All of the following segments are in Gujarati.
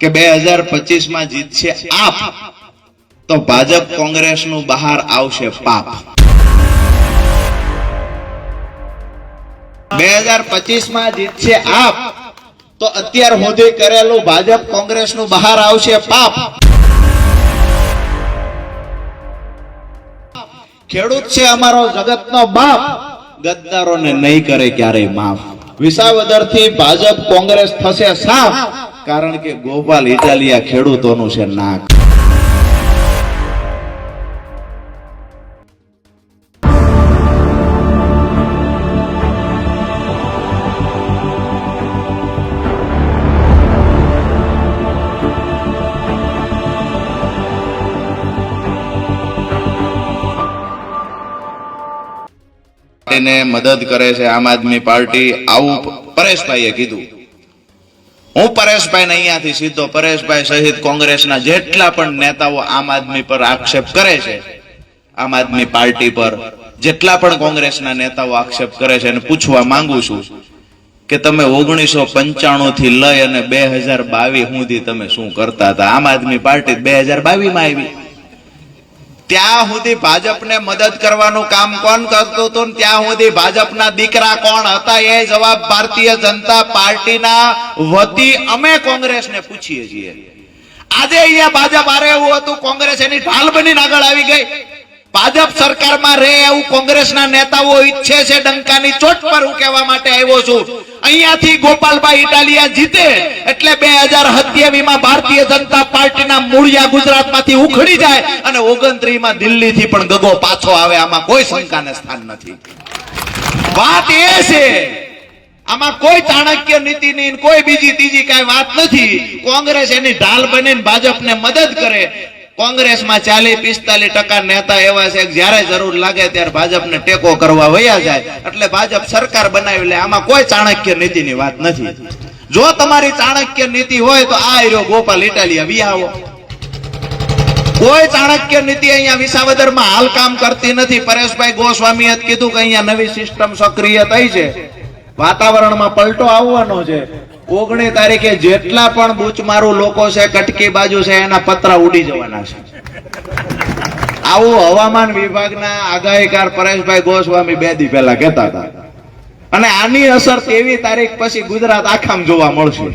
કે બે હજાર પચીસમાં જીતશે આપ, તો ભાજપ કોંગ્રેસનું બહાર આવશે પાપ. બે હજાર પચીસમાં જીતશે આપ, તો અત્યાર સુધી કરેલું ભાજપ કોંગ્રેસનું બહાર આવશે પાપ. ખેડૂત છે અમારો જગતનો બાપ, ગદ્દારોને નહીં કરે ક્યારેય માફ. વિસાવદરથી ભાજપ કોંગ્રેસ થશે સાફ કારણ કે ગોપાલ ઇટાલિયા ખેડૂતોનું છે નાક. એને મદદ કરે છે આમ આદમી પાર્ટી આવું પરેશભાઈએ કીધું. હું પરેશભાઈ અહીંયાથી સીધો પરેશભાઈ સહિત કોંગ્રેસના જેટલા પણ નેતાઓ આમ આદમી પર આક્ષેપ કરે છે, આમ આદમી પાર્ટી પર જેટલા પણ કોંગ્રેસના નેતાઓ આક્ષેપ કરે છે એને પૂછવા માંગુ છું કે તમે ઓગણીસો પંચાણું થી લઈ અને બે હજાર બાવીસ સુધી તમે શું કરતા હતા? આમ આદમી પાર્ટી બે હજાર બાવીસમાં આવી. ત્યાં સુધી ભાજપને મદદ કરવાનું કામ કોણ કરતું હતું? ત્યાં સુધી ભાજપના દીકરા કોણ હતા? એ જવાબ ભારતીય જનતા પાર્ટીના વતી અમે કોંગ્રેસને પૂછીએ છીએ. આજે અહીંયા ભાજપ આરે એવું હતું, કોંગ્રેસ એની ઢાલ બની આગળ આવી ગઈ. ભાજપ સરકારમાં રહે એવું કોંગ્રેસના નેતાઓ ઈચ્છે છે, ડંકાની ચોટ પર હું કહેવા માટે આવ્યો છું. અહીંયાથી ગોપાલભાઈ ઇટાલિયા જીતે એટલે બે હજાર સત્યાવીમાં ભારતીય જનતા પાર્ટીના મૂળિયા ગુજરાતમાંથી ઉખડી જાય અને ઓગણત્રીસમાં દિલ્હીથી પણ ગગો પાછો આવે, આમાં કોઈ શંકાને સ્થાન નથી. વાત એ છે, આમાં કોઈ ચાણક્ય નીતિની ને કોઈ બીજી, ત્રીજી કઈ વાત નથી. કોંગ્રેસ એની ઢાલ બનીને ભાજપને મદદ કરે કોંગ્રેસમાં ચાલીસ, પિસ્તાલીસ ટકા નેતા એવા છે જ્યારે જરૂર લાગે ત્યારે ભાજપને ટેકો કરવા વયા જાય. એટલે ભાજપ સરકાર બનાવી લે. આમાં કોઈ ચાણક્ય નીતિની વાત નથી. જો તમારી ચાણક્ય નીતિ હોય તો આ રહ્યો ગોપાલ ઇટાલિયા વિહાવો કોઈ ચાણક્ય નીતિ અહીંયા વિસાવદરમાં હાલ કામ કરતી નથી. પરેશભાઈ ગોસ્વામીએ કીધું કે અહીંયા નવી સિસ્ટમ સક્રિય થઈ છે. વાતાવરણમાં પલટો આવવાનો છે. ઓગણી તારીખે જેટલા પણ બૂચમારું લોકો છે, કટકી બાજુ છે, એના પતરા ઉડી જવાના છે. આવું હવામાન વિભાગના આગાહીકાર પરેશભાઈ ગોસ્વામી બે દી પહેલા કહેતા હતા. અને આની અસર તેવી તારીખ પછી ગુજરાત આખામ જોવા મળશે.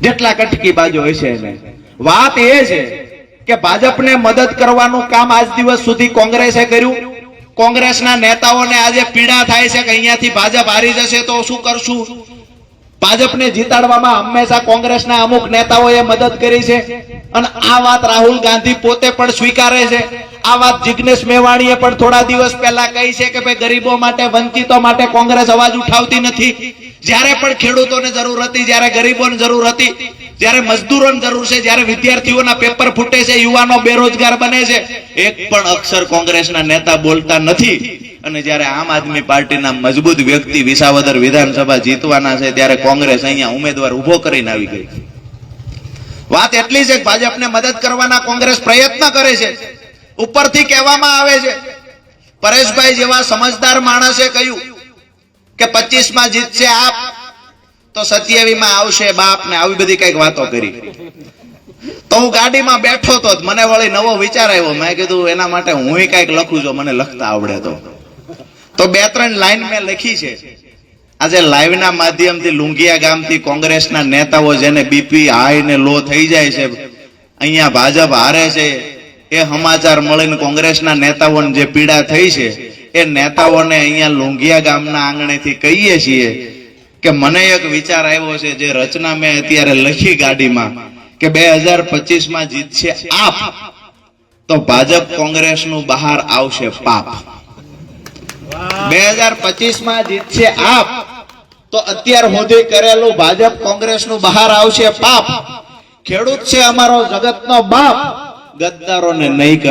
જેટલા કટકી બાજુ હશે એને. વાત એ છે કે ભાજપને મદદ કરવાનું કામ આજ દિવસ સુધી કોંગ્રેસે કર્યું. કોંગ્રેસના નેતાઓને આજે પીડા થાય છે કે અહીંયાથી ભાજપ હારી જશે તો શું કરશું? ભાજપને જીતાડવામાં હંમેશા કોંગ્રેસના અમુક નેતાઓએ મદદ કરી છે. અને આ વાત રાહુલ ગાંધી પોતે પણ સ્વીકારે છે. આ વાત જિગ્નેશ મેવાણીએ પણ થોડા દિવસ પહેલા કહી છે કે ભાઈ, ગરીબો માટે, વંચિતો માટે કોંગ્રેસ અવાજ ઉઠાવતી નથી. જ્યારે પણ ખેડૂતોને જરૂર હતી, જ્યારે ગરીબોને જરૂર હતી, જ્યારે મજદૂરોને જરૂર છે, જ્યારે વિદ્યાર્થીઓના પેપર ફૂટે છે, યુવાનો બેરોજગાર બને છે. એક પણ અક્ષર કોંગ્રેસના નેતા બોલતા નથી. અને જ્યારે આમ આદમી પાર્ટીના મજબૂત વ્યક્તિ વિસાવદર વિધાનસભા જીતવાના છે, ત્યારે કોંગ્રેસ અહીંયા ઉમેદવાર ઊભો કરીને આવી ગઈ વાત એટલી છે કે ભાજપને મદદ કરવાના કોંગ્રેસ પ્રયત્ન કરે છે. ઉપરથી કહેવામાં આવે છે, પરેશભાઈ જેવા સમજદાર માણસે કહ્યું કે પચીસ જીતશે આપ, તો સત્યાવીમાં આવશે બાપ ને આવી બધી કંઈક વાતો કરી. તો હું ગાડીમાં બેઠો તો મને વળી નવો વિચાર આવ્યો. મેં કીધું, એના માટે હું કંઈક લખું છું મને લખતા આવડે તો. તો બે ત્રણ લાઈન મેં લખી છે. આજે લાઈવના માધ્યમથી લુંગિયા ગામથી કોંગ્રેસના નેતાઓ જેને બીપી હાઈ ને લો થઈ જાય છે. અહીંયા ભાજપ હારે છે. એ સમાચાર મળીને કોંગ્રેસના નેતાઓને જે પીડા થઈ છે, એ નેતાઓને અહીંયા લુંગિયા ગામના આંગણેથી કહીએ છીએ કે મને એક વિચાર આવ્યો છે જે રચના મેં અત્યારે લખી ગાડીમાં કે બે હજાર પચીસમાં જીતશે આપ, તો ભાજપ કોંગ્રેસનું બહાર આવશે પાપ. બે હજાર ભાજપ બાપ. ગદ્દારોને નહીં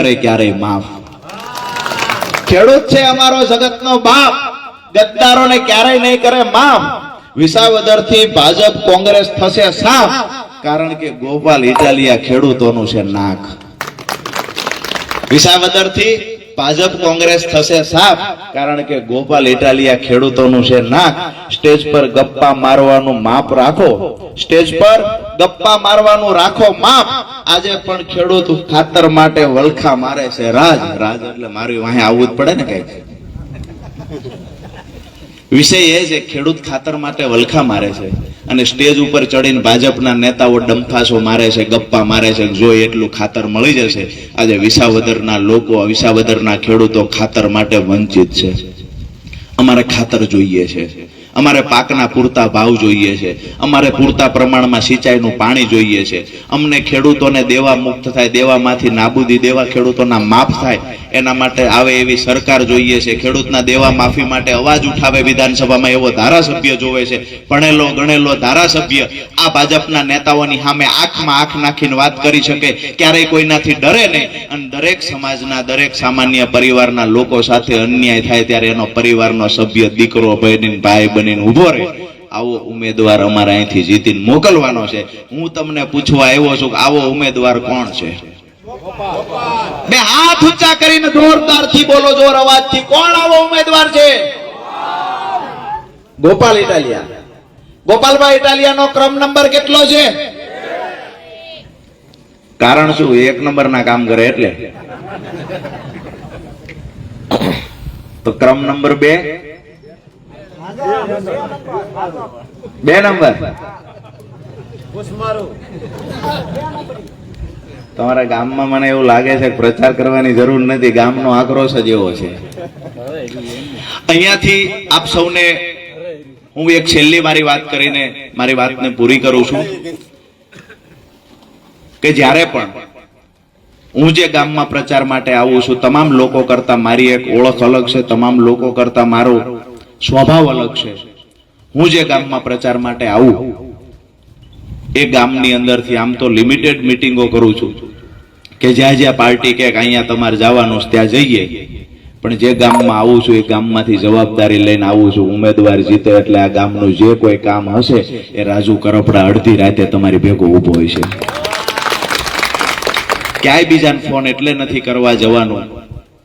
ક્યારેય નહીં કરે માફ. વિસાવદરથી ભાજપ કોંગ્રેસ થશે સાફ. કારણ કે ગોપાલ ઇટાલિયા ખેડૂતોનું છે નાક. વિસાવદરથી ભાજપ કોંગ્રેસ થશે સાફ. કારણ કે ગોપાલ ઇટાલિયા ખેડૂતોનું છે નાક. સ્ટેજ પર ગપ્પા મારવાનું માપ રાખો. સ્ટેજ પર ગપ્પા મારવાનું રાખો માપ. આજે પણ ખેડૂત ખાતર માટે વલખા મારે છે રાજ. રાજ એટલે મારી વાહે આવવું જ પડે ને કંઈક વિષય એ છે, ખેડૂત ખાતર માટે વલખા મારે છે. અને સ્ટેજ ઉપર ચડીને ભાજપના નેતાઓ ડંફાસો મારે છે, ગપ્પા મારે છે જો એટલું ખાતર મળી જશે. આજે વિસાવદરના લોકો, વિસાવદરના ખેડૂતો ખાતર માટે વંચિત છે. અમારે ખાતર જોઈએ છે. અમારે પાકના પૂરતા ભાવ જોઈએ છે. અમારે પૂરતા પ્રમાણમાં સિંચાઈનું પાણી જોઈએ છે. અમને ખેડૂતોને દેવા મુક્ત થાય, દેવામાંથી નાબૂદી દેવા ખેડૂતોના માફ થાય, એના માટે આવે એવી સરકાર જોઈએ છે. ખેડૂતના દેવા માફી માટે અવાજ ઉઠાવે વિધાનસભામાં એવો ધારાસભ્ય જોવે છે. ભણેલો, ગણેલો ધારાસભ્ય આ ભાજપના નેતાઓની સામે આંખમાં આંખ નાખીને વાત કરી શકે. ક્યારેય કોઈનાથી ડરે નહીં. અને દરેક સમાજના, દરેક સામાન્ય પરિવારના લોકો સાથે અન્યાય થાય ત્યારે એનો પરિવારનો સભ્ય દીકરો, બહેન, ભાઈ બનીને ઊભો રહે. આવો ઉમેદવાર અમારે અહીંથી જીતીને મોકલવાનો છે. હું તમને પૂછવા આવ્યો છું કે આવો ઉમેદવાર કોણ છે? બે હાથ ઊંચા કરીને જોરદારથી બોલો, જોર અવાજથી. કોણ આવો ઉમેદવાર છે? ગોપાલ ઇટાલિયા. ગોપાલભાઈ ઇટાલિયાનો ક્રમ નંબર કેટલો છે? કારણ શું? એક નંબર ના કામ કરે એટલે. તો ક્રમ નંબર બે. બે નંબર. તમારા ગામમાં મને એવું લાગે છે કે પ્રચાર કરવાની જરૂર નથી ગામનો આક્રોશ જ એવો છે. અહીંયાથી આપ સૌને હું એક છેલ્લી મારી વાત કરીને મારી વાતને પૂરી કરું છું કે જ્યારે પણ હું જે ગામમાં પ્રચાર માટે આવું છું તમામ લોકો કરતા મારી એક ઓળખ અલગ છે તમામ લોકો કરતા મારો સ્વભાવ અલગ છે. હું જે ગામમાં પ્રચાર માટે આવું, એ ગામની અંદરથી આમ તો લિમિટેડ મિટિંગો કરું છું કે જ્યાં જ્યાં પાર્ટી કે અહીંયા તમારે જવાનું છે, ત્યાં જઈએ. પણ જે ગામમાં આવું છું, એ ગામમાંથી જવાબદારી લઈને આવું છું. ઉમેદવાર જીતે એટલે આ ગામનું જે કોઈ કામ હશે, એ રાજુ કરપડા અડધી રાતે તમારી ભેગો ઊભો હોય છે. ક્યાંય બીજાને ફોન એટલે નથી કરવા જવાનું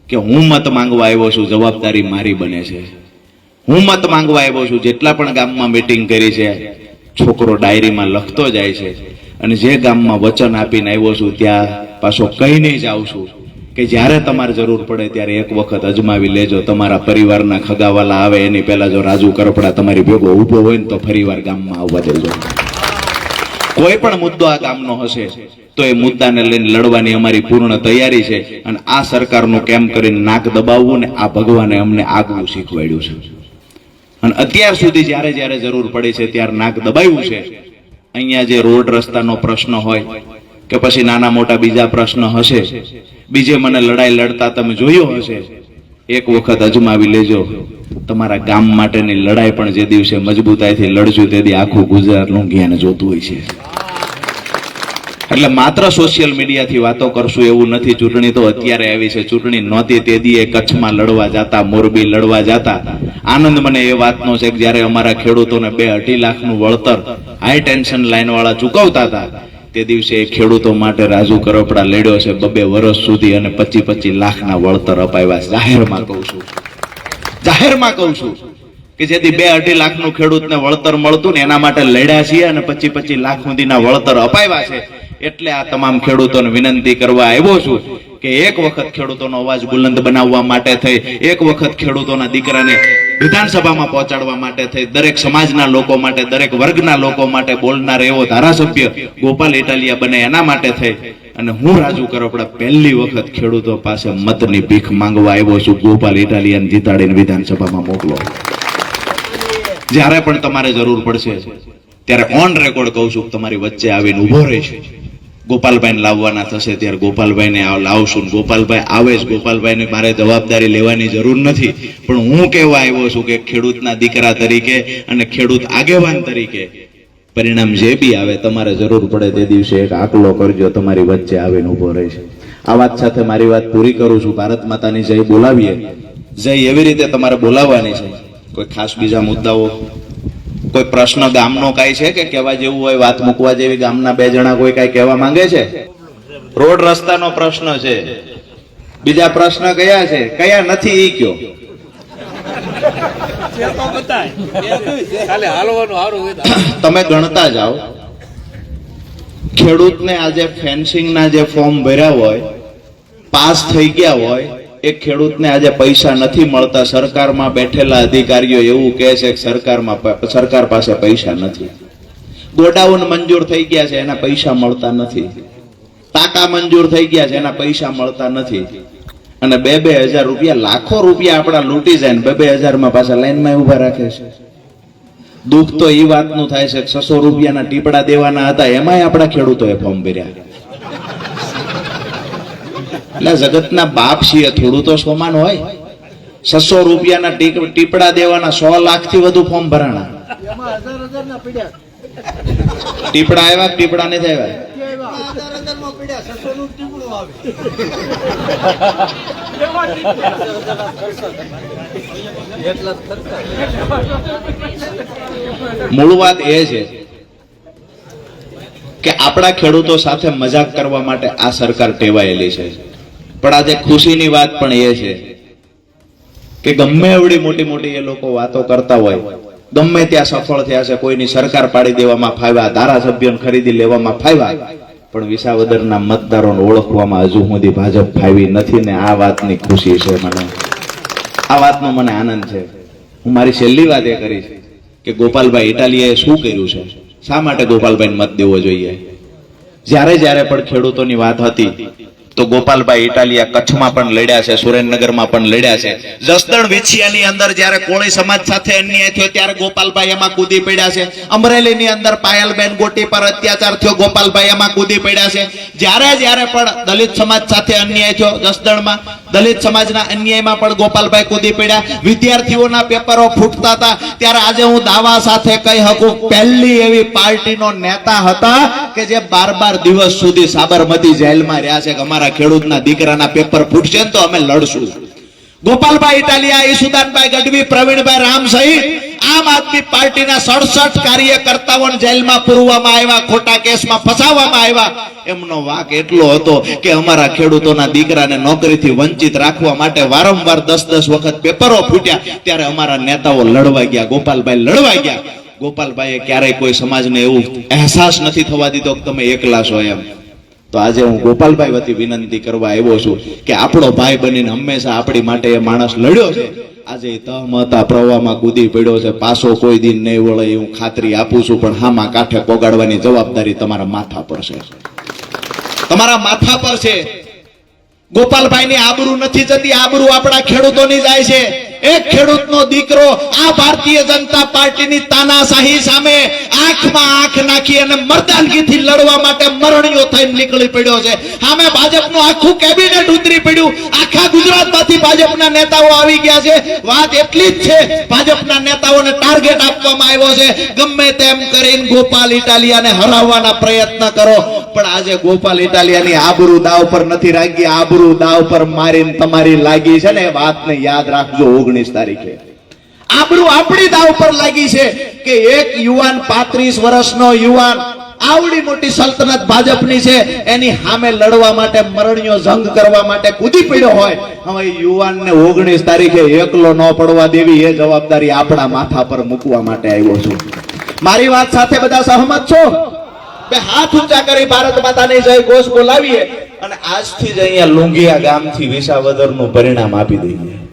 કે હું મત માંગવા આવ્યો છું, જવાબદારી મારી બને છે. હું મત માંગવા આવ્યો છું, જેટલા પણ ગામમાં મીટિંગ કરી છે, છોકરો ડાયરીમાં લખતો જાય છે, અને જે ગામમાં વચન આપીને આવ્યો છું, ત્યાં પાછો કહીને જ આવું છું કે જ્યારે તમારે જરૂર પડે ત્યારે એક વખત અજમાવી લેજો. તમારા પરિવારના ખગાવાલા આવે, એની પહેલા જો રાજુ કરપડા તમારી ભેગો ઊભો હોય ને તો ફરીવાર ગામમાં આવવા દેજો. કોઈ પણ મુદ્દો આ ગામનો હશે, તો એ મુદ્દાને લઈને લડવાની અમારી પૂર્ણ તૈયારી છે અને આ સરકારનું કેમ કરીને નાક દબાવવું ને આ ભગવાને અમને આગવું શીખવાડ્યું છે. અને અત્યાર સુધી જ્યારે જ્યારે જરૂર પડી છે ત્યારે નાક દબાવ્યું છે. અહીંયા જે રોડ રસ્તાનો પ્રશ્ન હોય કે પછી નાના મોટા બીજા પ્રશ્ન હશે, બીજે મને લડાઈ લડતા તમે જોયો હશે, એક વખત અજમાવી લેજો. તમારા ગામ માટેની લડાઈ પણ જે દિવસે મજબૂતાઈથી લડજો, તે દી આખું ગુજરાતનું જ્ઞાન જોતું હોય છે. એટલે માત્ર સોશિયલ મીડિયાથી વાતો કરશું એવું નથી. ચૂંટણી તો અત્યારે આવી છે. ચૂંટણી નહોતી તે દીએ કચ્છમાં લડવા જતા, મોરબી લડવા જતા. આનંદ મને એ વાતનો છે કે જ્યારે અમારા ખેડૂતોને બે અઢી લાખનું વળતર હાઈ ટેન્શન લાઇનવાળા ચૂકવતા હતા, તે દિવસે એ ખેડૂતો માટે રાજુ કરપડા લડ્યો છે બબે વર્ષ સુધી અને પચી પચી લાખના વળતર અપાવ્યા જાહેરમાં કહું છું. જાહેરમાં કહું છું કે જેથી બે અઢી લાખનું ખેડૂતને વળતર મળતું ને એના માટે લડ્યા છીએ અને પચી પચી લાખ સુધીના વળતર અપાવ્યા છે. એટલે આ તમામ ખેડૂતોને વિનંતી કરવા આવ્યો છું કે એક વખત ખેડૂતોનો અવાજ બુલંદ બનાવવા માટે થઈ, એક વખત ખેડૂતોના દીકરાને વિધાનસભામાં પહોંચાડવા માટે થઈ, દરેક સમાજના લોકો માટે, દરેક વર્ગના લોકો માટે બોલનાર એવો ધારાસભ્ય ગોપાલ ઇટાલિયા બને એના માટે થઈ. અને હું રાજુ કરોપડા પહેલી વખત ખેડૂતો પાસે મતની ભીખ માંગવા આવ્યો છું, ગોપાલ ઇટાલિયાને જીતાડીને વિધાનસભામાં મોકલો. જ્યારે પણ તમારે જરૂર પડશે, ત્યારે ઓન રેકોર્ડ કહું છું તમારી વચ્ચે આવીને ઊભો રહીશ ગોપાલભાઈને લાવવાના થશે ત્યારે ગોપાલભાઈને લાવશું ગોપાલભાઈ આવે જ. ગોપાલભાઈને મારે જવાબદારી લેવાની જરૂર નથી. પણ હું કહેવા આવ્યો છું કે ખેડૂતના દીકરા તરીકે અને ખેડૂત આગેવાન તરીકે પરિણામ જે બી આવે તમારે જરૂર પડે તે દિવસે એક આકલો કરજો, તમારી વચ્ચે આવીને ઊભો રહીશ આ વાત સાથે મારી વાત પૂરી કરું છું. ભારત માતાની જય બોલાવીએ. જય એવી રીતે તમારે બોલાવવાની છે. કોઈ ખાસ બીજા મુદ્દાઓ? કોઈ પ્રશ્ન ગામનો કાંઈ છે કે કહેવા જેવું હોય વાત મૂકવા જેવી ગામના બે જણા કોઈ કાંઈ કહેવા માંગે છે? રોડ રસ્તાનો પ્રશ્ન છે. બીજા પ્રશ્ન કયા છે? કયા નથી ઈ કયો? તમે ગણતા જાઓ. ખેડૂતને આજે ફેન્સિંગના જે ફોર્મ ભર્યા હોય પાસ થઈ ગયા હોય એ ખેડૂતને આજે પૈસા નથી મળતા, સરકારમાં બેઠેલા અધિકારીઓ એવું કહે છે કે સરકારમાં સરકાર પાસે પૈસા નથી. ગોડાઉન મંજૂર થઈ ગયા છે, એના પૈસા મળતા નથી. ટાકા મંજૂર થઈ ગયા છે, એના પૈસા મળતા નથી. અને બે બે હજાર રૂપિયા, લાખો રૂપિયા આપણા લૂંટી જાય ને બે બે હજારમાં પાછા લાઈનમાં ઊભા રાખે છે. દુઃખ તો એ વાતનું થાય છે છસો રૂપિયાના ટીપડા દેવાના હતા, એમાંય આપણા ખેડૂતોએ ફોર્મ ભર્યા. એટલે જગતના બાપ છીએ, થોડું તો સોમાન હોય. છસો રૂપિયાના ટીપડા દેવાના, સો લાખથી વધુ ફોર્મ ભરાણા. ટીપડા આવ્યા ટીપડા નથી આવ્યા? મૂળ વાત એ છે કે આપણા ખેડૂતો સાથે મજાક કરવા માટે આ સરકાર ટેવાયેલી છે. પણ આજે ખુશીની વાત પણ એ છે કે ગમે એવડી મોટી મોટી એ લોકો વાતો કરતા હોય, ગમે ત્યાં સફળ થયા છે, કોઈની સરકાર પાડી દેવામાં ફાવ્યા, ધારાસભ્યોને ખરીદી લેવામાં ફાવ્યા, પણ વિસાવદરના મતદારોને ઓળખવામાં હજુ સુધી ભાજપ ફાવી નથી ને આ વાતની ખુશી છે મને. આ વાતનો મને આનંદ છે. હું મારી છેલ્લી વાત એ કરીશ કે ગોપાલભાઈ ઇટાલીએ શું કર્યું છે? શા માટે ગોપાલભાઈને મત દેવો જોઈએ? જ્યારે જ્યારે પણ ખેડૂતોની વાત હતી તો ગોપાલભાઈ ઇટાલિયા કચ્છમાં પણ લડ્યા છે, સુરેન્દ્રનગરમાં પણ લડ્યા છે. જસદણ વિછિયાની અંદર જ્યારે કોળી સમાજ સાથે અન્યાય થયો, ત્યારે ગોપાલભાઈ એમાં કૂદી પડ્યા છે. અમરેલીની અંદર પાયલબેન ગોટી પર અત્યાચાર થયો, ગોપાલભાઈ એમાં કૂદી પડ્યા છે. જ્યારે જ્યારે પણ દલિત સમાજ સાથે અન્યાય થયો જસદણમાં દલિત સમાજના અન્યાયમાં પણ ગોપાલભાઈ કૂદી પડ્યા. વિદ્યાર્થીઓના પેપરો ફૂટતા હતા. ત્યારે આજે હું દાવા સાથે કહી શકું, પહેલી એવી પાર્ટીનો નેતા હતા કે જે બાર બાર દિવસ સુધી સાબરમતી જેલમાં રહ્યા છે કે અમારા ખેડૂતના દીકરાના પેપર ફૂટશે ને તો અમે લડશું. ગોપાલભાઈ ઇટાલિયા, ઈસુદાનભાઈ ગઢવી, પ્રવીણભાઈ રામ સહિત આમ આદમી પાર્ટીના સડસઠ કાર્યકર્તાઓને જેલમાં પૂરવામાં આવ્યા, ખોટા કેસમાં ફસાવવામાં આવ્યા. એમનો વાક એટલો હતો કે અમારા ખેડૂતોના દીકરાને નોકરીથી વંચિત રાખવા માટે વારંવાર દસ દસ વખત પેપરો ફૂટ્યા. ત્યારે અમારા નેતાઓ લડવા ગયા, ગોપાલભાઈ લડવા ગયા. ગોપાલભાઈએ ક્યારેય કોઈ સમાજને એવું અહેસાસ નથી થવા દીધો કે તમે એકલા છો એમ. તો આજે હું ગોપાલભાઈ વતી વિનંતી કરવા આવ્યો છું કે આપણો ભાઈ બનીને હંમેશા આપણી માટે એ માણસ લડ્યો છે. આજે તહમતા પ્રવાહમાં કૂદી પડ્યો છે. પાછો કોઈ દિન નહીં વળે હું ખાતરી આપું છું, પણ હામાં કાંઠે પોગાડવાની જવાબદારી તમારા માથા પર છે. તમારા માથા પર છે. ગોપાલભાઈની આબરૂ નથી જતી, આબરૂ આપણા ખેડૂતોની જાય છે. એક ખેડૂતનો દીકરો આ ભારતીય જનતા પાર્ટીની તાનાશાહી સામે આંખમાં આંખ નાખી અને મર્દાનગીથી લડવા માટે મરણીયો થઈને નીકળી પડ્યો છે. સામે ભાજપનું આખું કેબિનેટ ઉતરી પડ્યું. આખા ગુજરાતમાંથી ભાજપના નેતાઓ આવી ગયા છે. વાત એટલી જ છે, ભાજપના નેતાઓને ટાર્ગેટ આપવામાં આવ્યો છે. ગમે તેમ કરીને ગોપાલ ઇટાલિયાને હરાવવાના પ્રયત્ન કરો. પણ આજે ગોપાલ ઇટાલિયાની આબરૂ દાવ પર નથી રાખી આબરૂ દાવ પર મારીને તમારી લાગી છે ને વાતને યાદ રાખજો ઓગણીસ તારીખે. આબરૂ આપણી દાવ પર લાગી છે કે એક યુવાન પાંત્રીસ વર્ષનો યુવાન આવડી મોટી સલ્તનત ભાજપની છે, એની સામે લડવા માટે મરણીયો જંગ કરવા માટે કૂદી પડ્યો હોય. હવે યુવાનને ઓગણીસ તારીખે એકલો ન પડવા દેવી એ જવાબદારી આપણા માથા પર મૂકવા માટે આવ્યો છું. મારી વાત સાથે બધા સહમત છો? બે હાથ ઊંચા કરી ભારત માતાની જય ઘોષ બોલાવીએ અને આજથી જ અહીંયા લુંગિયા ગામથી વિસાવદરનું પરિણામ આપી દઈએ.